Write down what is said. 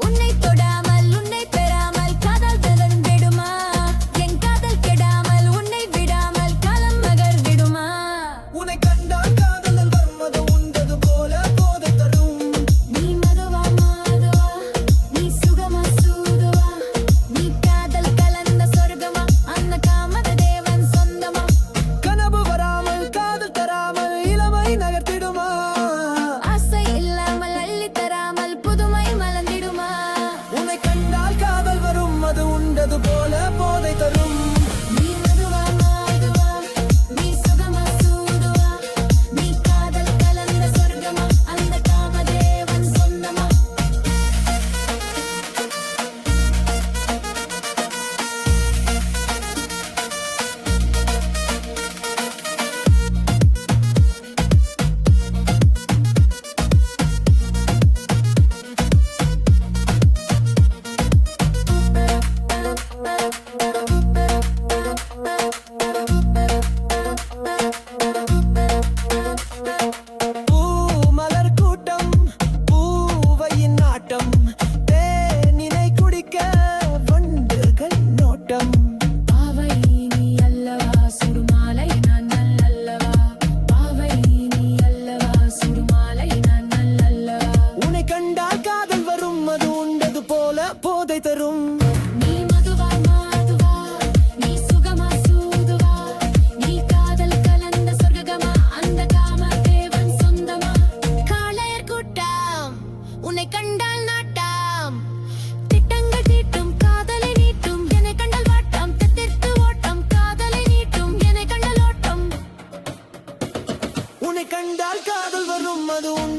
உன்னை தொட மகிழ்வை தரும் கண்டால் காதல் வரும் அதுவும்